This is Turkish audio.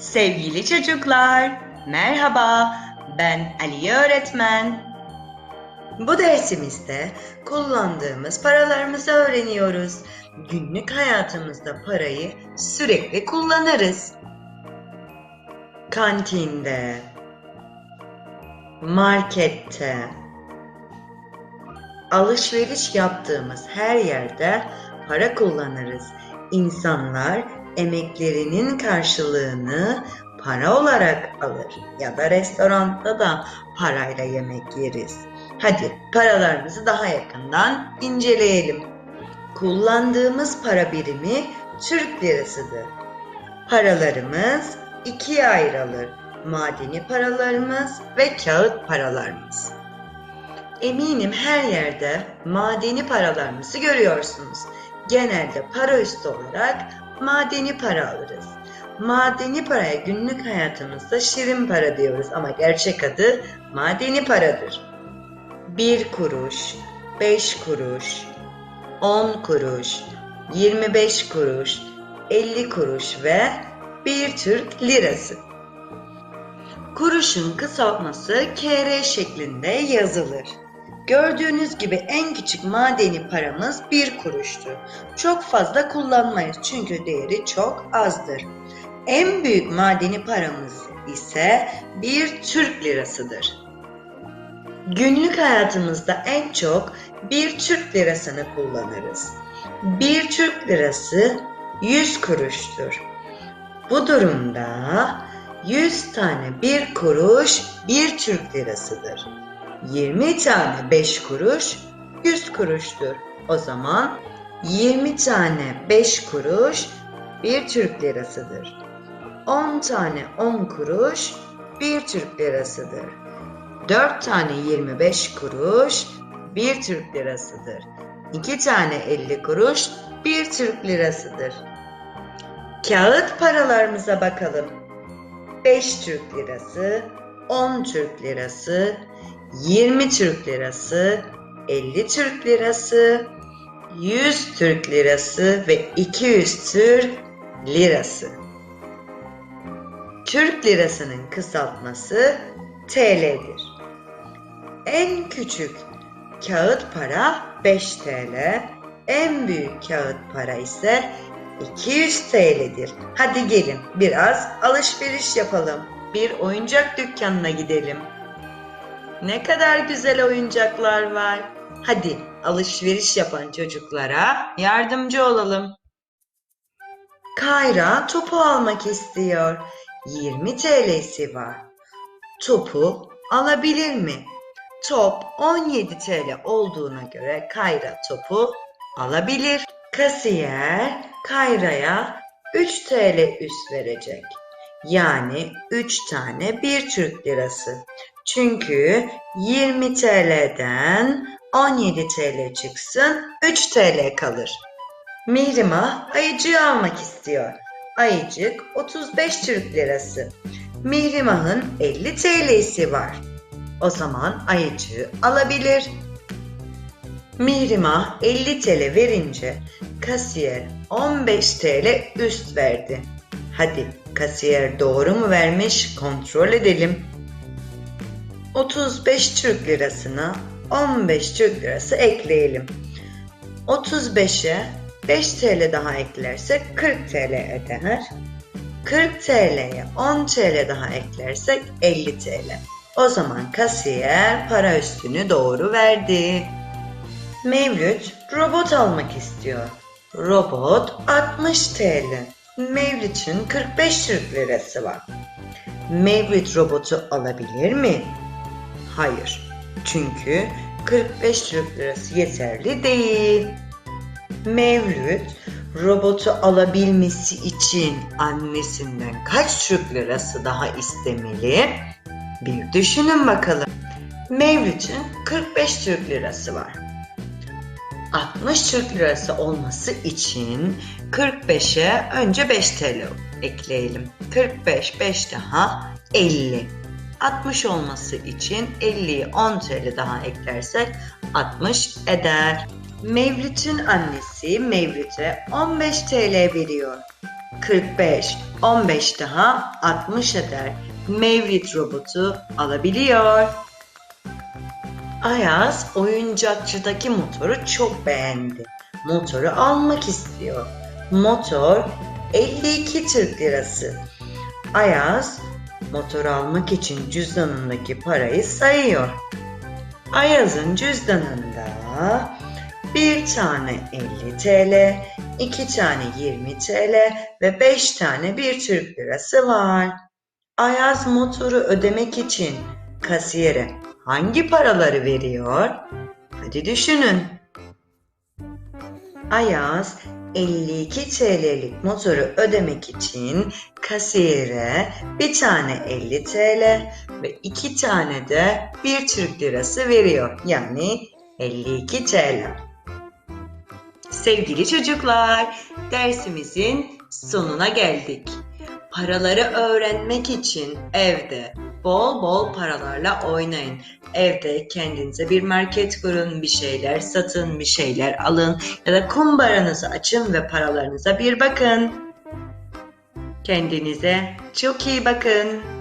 Sevgili çocuklar, merhaba. Ben Ali öğretmen. Bu dersimizde kullandığımız paralarımızı öğreniyoruz. Günlük hayatımızda parayı sürekli kullanırız. Kantinde, markette, alışveriş yaptığımız her yerde para kullanırız. İnsanlar emeklerinin karşılığını para olarak alır ya da restoranda da parayla yemek yeriz. Hadi paralarımızı daha yakından inceleyelim. Kullandığımız para birimi Türk lirasıdır. Paralarımız ikiye ayrılır. Madeni paralarımız ve kağıt paralarımız. Eminim her yerde madeni paralarımızı görüyorsunuz. Genelde para üstü olarak madeni para alırız. Madeni paraya günlük hayatımızda şirin para diyoruz ama gerçek adı madeni paradır. 1 kuruş, 5 kuruş, 10 kuruş, 25 kuruş, 50 kuruş ve 1 Türk lirası. Kuruşun kısaltması KR şeklinde yazılır. Gördüğünüz gibi en küçük madeni paramız bir kuruştur. Çok fazla kullanmayız çünkü değeri çok azdır. En büyük madeni paramız ise bir Türk lirasıdır. Günlük hayatımızda en çok bir Türk lirasını kullanırız. Bir Türk lirası 100 kuruştur. Bu durumda 100 tane bir kuruş bir Türk lirasıdır. 20 tane 5 kuruş 100 kuruştur. O zaman 20 tane 5 kuruş bir Türk lirasıdır. 10 tane 10 kuruş bir Türk lirasıdır. 4 tane 25 kuruş bir Türk lirasıdır. 2 tane 50 kuruş bir Türk lirasıdır. Kağıt paralarımıza bakalım. 5 Türk lirası, 10 Türk lirası, 20 Türk lirası, 50 Türk lirası, 100 Türk lirası ve 200 Türk lirası. Türk lirasının kısaltması TL'dir. En küçük kağıt para 5 TL, en büyük kağıt para ise 200 TL'dir. Hadi gelin biraz alışveriş yapalım. Bir oyuncak dükkanına gidelim. Ne kadar güzel oyuncaklar var. Hadi alışveriş yapan çocuklara yardımcı olalım. Kayra topu almak istiyor. 20 TL'si var. Topu alabilir mi? Top 17 TL olduğuna göre Kayra topu alabilir. Kasiyer Kayra'ya 3 TL üst verecek. Yani 3 tane 1 Türk lirası. Çünkü 20 TL'den 17 TL çıksın 3 TL kalır. Mihrimah ayıcığı almak istiyor. Ayıcık 35 Türk lirası. Mihrimah'ın 50 TL'si var. O zaman ayıcığı alabilir. Mihrimah 50 TL verince kasiyer 15 TL üst verdi. Hadi kasiyer doğru mu vermiş kontrol edelim. 35 Türk lirasına 15 Türk lirası ekleyelim. 35'e 5 TL daha eklersek 40 TL eder. 40 TL'ye 10 TL daha eklersek 50 TL. O zaman kasiyer para üstünü doğru verdi. Mevlüt robot almak istiyor. Robot 60 TL. Mevlüt'ün 45 Türk lirası var. Mevlüt robotu alabilir mi? Hayır. Çünkü 45 Türk lirası yeterli değil. Mevlüt robotu alabilmesi için annesinden kaç Türk lirası daha istemeli? Bir düşünün bakalım. Mevlüt'ün 45 Türk lirası var. 60 Türk lirası olması için 45'e önce 5 TL ekleyelim. 45, 5 daha 50. 60 olması için 50'yi 10 TL daha eklersek 60 eder. Mevlüt'ün annesi Mevlüt'e 15 TL veriyor. 45, 15 daha 60 eder. Mevlid robotu alabiliyor. Ayaz oyuncakçıdaki motoru çok beğendi. Motoru almak istiyor. Motor 52 Türk lirası. Ayaz motoru almak için cüzdanındaki parayı sayıyor. Ayaz'ın cüzdanında bir tane 50 TL, iki tane 20 TL ve beş tane bir Türk lirası var. Ayaz motoru ödemek için kasiyere hangi paraları veriyor? Hadi düşünün. Ayaz 52 TL'lik motoru ödemek için kasiyere bir tane 50 TL ve iki tane de bir Türk lirası veriyor. Yani 52 TL. Sevgili çocuklar, dersimizin sonuna geldik. Paraları öğrenmek için evde bol bol paralarla oynayın. Evde kendinize bir market kurun, bir şeyler satın, bir şeyler alın ya da kumbaranızı açın ve paralarınıza bir bakın. Kendinize çok iyi bakın.